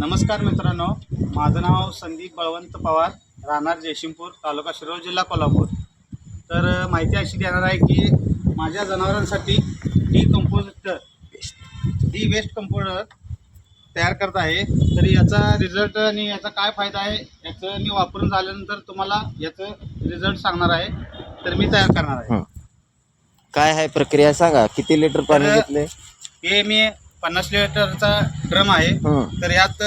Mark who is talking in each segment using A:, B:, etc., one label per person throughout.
A: नमस्कार मित्रांनो. माझं नाव संदीप बळवंत पवार राहणार जयशिंगपूर तालुका शिरोळ जिल्हा कोल्हापूर. तर माहिती अशी देणार आहे की माझ्या जनावरांसाठी D compost D waste compost तयार करत आहे. तर याचा रिझल्ट आणि याचा काय फायदा आहे याचं मी वापरून झाल्यानंतर तुम्हाला याचं रिझल्ट सांगणार आहे. तर मी तयार करणार आहे.
B: काय आहे प्रक्रिया सांगा. किती लिटर पाणी घेतले
A: हे मी पन्नास लिटरचा ड्रम आहे.
B: हं,
A: तर यात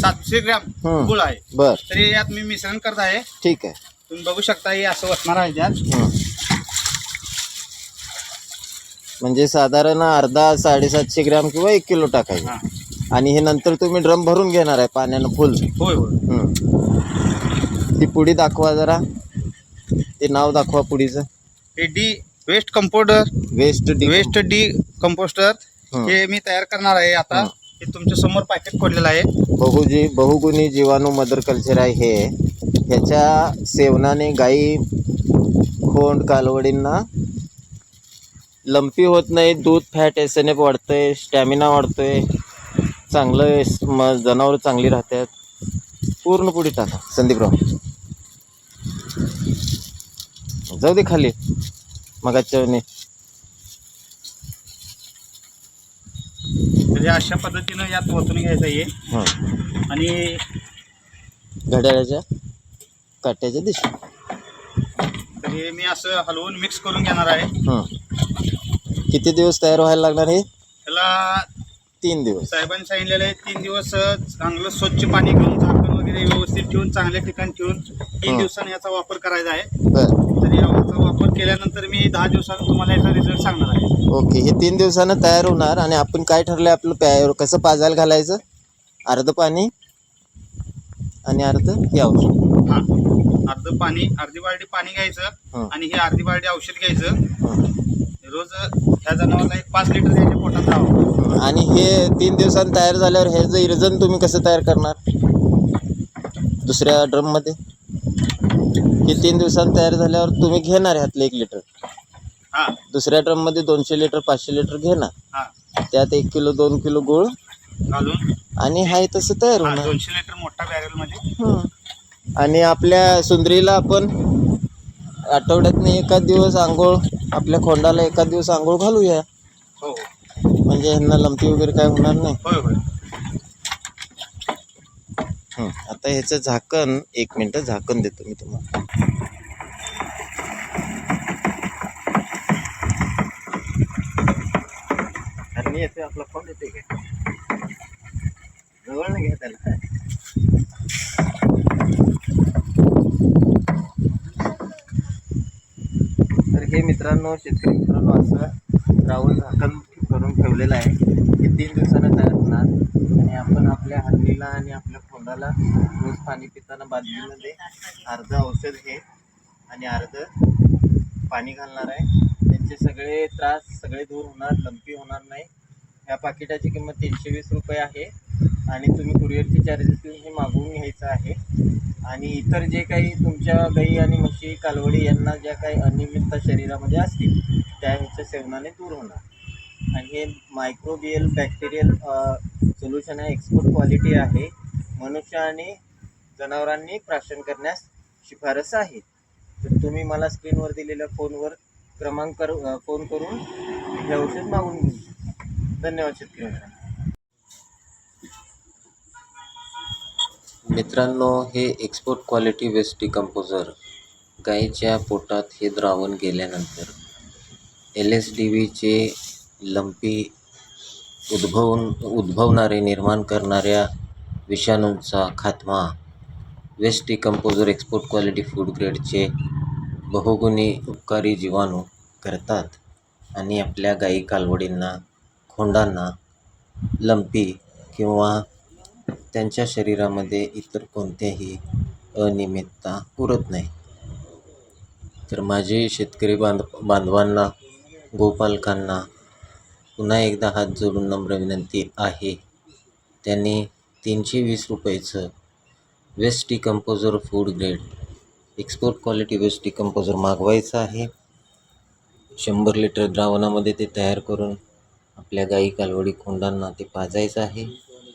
A: सातशे ग्रॅम
B: हं.
A: गुळ आहे.
B: बर.
A: तरी यात मी मिश्रण करत आहे.
B: ठीक आहे.
A: तुम्ही बघू शकता हे असं वाटणार आहे त्यात.
B: हं. म्हणजे साधारण अर्धा साडेसातशे ग्रॅम किंवा एक किलो टाकायचं. आणि हे नंतर तुम्ही ड्रम भरून घेणार आहे पाण्यानं फुल.
A: होय होय.
B: हं. ती पुडी दाखवा जरा. ते नाव दाखवा पुडीचं
A: हे D waste composter
B: waste D
A: waste D composter.
B: हं.
A: मी तयार करणार आहे आता.
B: हं.
A: तुमच्यासमोर पॅकेट खोडलेलं आहे.
B: बहुजी बहुगुणी जीवाणू मदर कल्चर आहे हे. ह्याच्या सेवनाने गाई खोंड कालवडींना लंपी होत नाही दूध फॅट एस एन एफ वाढतंय स्टॅमिना वाढतोय चांगलं म जनावरं चांगली राहतात. पूर्ण पुढे टाका. संदीपराव. जाऊ दे खाली. मगाच्या
A: हे अशा पद्धतीनं यात ओतून घ्यायचं आहे
B: हं.
A: आणि
B: घड्याळाच्या काट्याच्या दिशा
A: तर हे मी असं हलवून मिक्स करून घेणार आहे.
B: हं. किती दिवस तयार व्हायला लागणार हे?
A: त्याला
B: तीन दिवस.
A: साहेबांनी सांगितलेलं आहे तीन दिवस अ, चांगलं स्वच्छ पाणी घेऊन झाकण वगैरे व्यवस्थित ठेवून चांगल्या ठिकाणी ठेवून तीन. दिवसांनी याचा वापर करायचा आहे तर याचा वापर केल्यानंतर मी दहा दिवसांनी तुम्हाला याचा रिझल्ट सांगणार आहे
B: ओके हे तीन दिवसानं तयार होणार आणि आपण काय ठरलं आपलं प्या कसं पाजायला घालायचं अर्ध पाणी आणि अर्ध हे औषध
A: हा अर्ध पाणी अर्धी बालडी पाणी घ्यायचं. आणि हे अर्धी बालडी औषध घ्यायचं. रोज ह्या जनावरला एक पाच लिटर त्याच्या पोटात.
B: आणि हे तीन दिवसांनी तयार झाल्यावर हे जे इरजन तुम्ही कसं तयार करणार दुसऱ्या ड्रममध्ये हे तीन दिवसांनी तयार झाल्यावर तुम्ही घेणार ह्यातलं एक लिटर
A: हा.
B: दुसऱ्या ड्रममध्ये दोनशे लिटर पाचशे लिटर घेणार.
A: हा.
B: त्यात एक किलो दोन किलो गुळ.
A: घालून?
B: आणि हाय तसं तयार
A: हा,
B: होणार.
A: दोनशे लिटर मोठा बॅरलमध्ये?
B: हं. आणि आपल्या सुंदरीला आपण आठवड्यातनं एखाद दिवस आंघोळ आपल्या खोंडाला एखाद दिवस आंघोळ घालूया.
A: हो.
B: म्हणजे ह्यांना लंपी वगैरे काय होणार नाही.
A: होय होय.
B: आता ह्याचं झाकण एक मिनटं झाकण देतो मी तुम्हाला. येते आपला फोन येते का? जवळ नाही घ्या त्याला. तर हे मित्रांनो शेतकरी मित्रांनो असं राहुल झाकण करून ठेवलेलं आहे. हे तीन दिवसानं तयार होणार आणि आपण आपल्या हरणीला आणि आपल्या खोंडाला रोज पाणी पिताना बादलीमध्ये अर्ध औषध हे आणि अर्ध पाणी घालणार आहे. त्यांचे सगळे त्रास सगळे दूर होणार लंपी होणार नाही. ह्या पाकिटाची किंमत तीनशे वीस रुपये आहे. आणि तुम्ही कुरिअरचे चार्जेस देऊन हे मागवून घ्यायचं आहे. आणि इतर जे काही तुमच्या गाई आणि म्हशी कालवडी यांना ज्या काही अनियमितता शरीरामध्ये असतील त्या ह्याच्या सेवनाने दूर होणार. आणि हे मायक्रोबियल बॅक्टेरियल सोल्युशन आहे. एक्सपोर्ट क्वालिटी आहे. मनुष्य आणि जनावरांनी प्राशन करण्यास शिफारस आहे. तर तुम्ही मला स्क्रीनवर दिलेल्या फोनवर क्रमांक कर फोन करून हे औषध मागून घेऊ धन्यवाद शेतकरी मित्रांनो. मित्रांनो हे एक्सपोर्ट क्वालिटी वेस्ट डिकम्पोजर गाईच्या पोटात हे द्रावण गेल्यानंतर एल एस डी व्हीचे लंपी उद्भवून उद्भवणारे निर्माण करणाऱ्या विषाणूंचा खात्मा. Waste decomposer export quality food ग्रेडचे बहुगुणी उपकारी जीवाणू करतात आणि आपल्या गाई कालवडींना खोंडांना लंपी किंवा त्यांच्या शरीरामध्ये इतर कोणत्याही अनियमितता उरत नाही. तर माझे शेतकरी बांध बांधवांना गोपालकांना पुन्हा एकदा हात जोडून नम्र विनंती आहे. त्यांनी तीनशे वीस रुपयाचं waste decomposer food grade export quality waste decomposer मागवायचं आहे. शंभर लिटर द्रावणामध्ये ते तयार करून आपल्या गाई कालवडी खोंडांना ते पाजायचं आहे.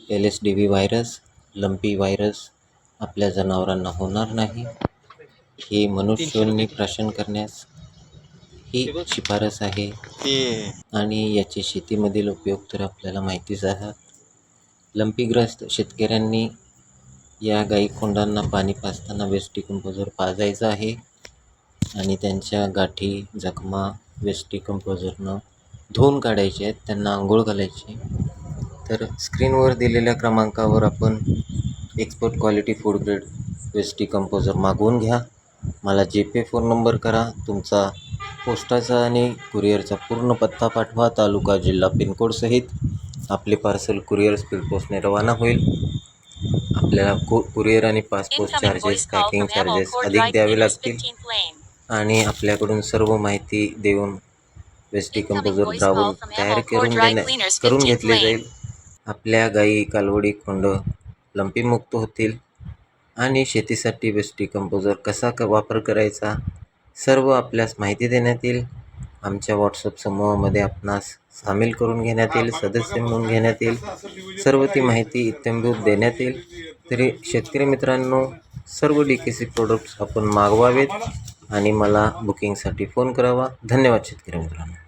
B: L S D V virus
C: lumpy virus आपल्या जनावरांना होणार नाही. हे मनुष्योंनी प्राशन करण्यास ही शिफारस आहे. आणि याचे शेतीमधील उपयोग तर आपल्याला माहितीच आहे. लंपीग्रस्त शेतकऱ्यांनी या गाई कोंडांना पाणी पाजताना वेस्ट डिकम्पोजर पाजायचं आहे. आणि त्यांच्या गाठी जखमा वेस्ट डिकम्पोजरनं धुवून काढायचे आहेत. त्यांना आंघोळ घालायची. तर स्क्रीनवर दिलेल्या क्रमांकावर आपण expert quality food grade waste decomposer मागवून घ्या. मला जी पे फोन नंबर करा. तुमचा पोस्टाचा आणि कुरिअरचा पूर्ण पत्ता पाठवा. तालुका जिल्हा पिनकोडसहित आपले पार्सल कुरिअर स्पीड पोस्टने रवाना होईल. आपल्याला कु कुरिअर आणि पासपोर्ट चार्जेस पॅकिंग चार्जेस अधिक द्यावे लागतील.
D: 15th Lane.
C: आणि आपल्याकडून सर्व माहिती देऊन वेस्ट
D: call from
C: तयार करून देण्या
D: Cleaners
C: करून
D: 15th
C: घेतले. जाईल. आपल्या गायी कालवडी खोंड लंपीमुक्त होतील. आणि शेतीसाठी वेस्ट डिकम्पोजर कसा क वापर करायचा? सर्व आपल्यास माहिती देण्यात येईल. आमच्या व्हॉट्सअप समूहामध्ये आपणास सामील करून घेण्यात येईल सदस्य म्हणून घेण्यात येईल. सर्व ती माहिती इत्यंभूत देण्यात येईल. तरी शेतकरी मित्रांनो सर्व डी के सी प्रोडक्ट्स आपण मागवावेत आणि मला बुकिंगसाठी फोन करावा. धन्यवाद शेतकरी मित्रांनो.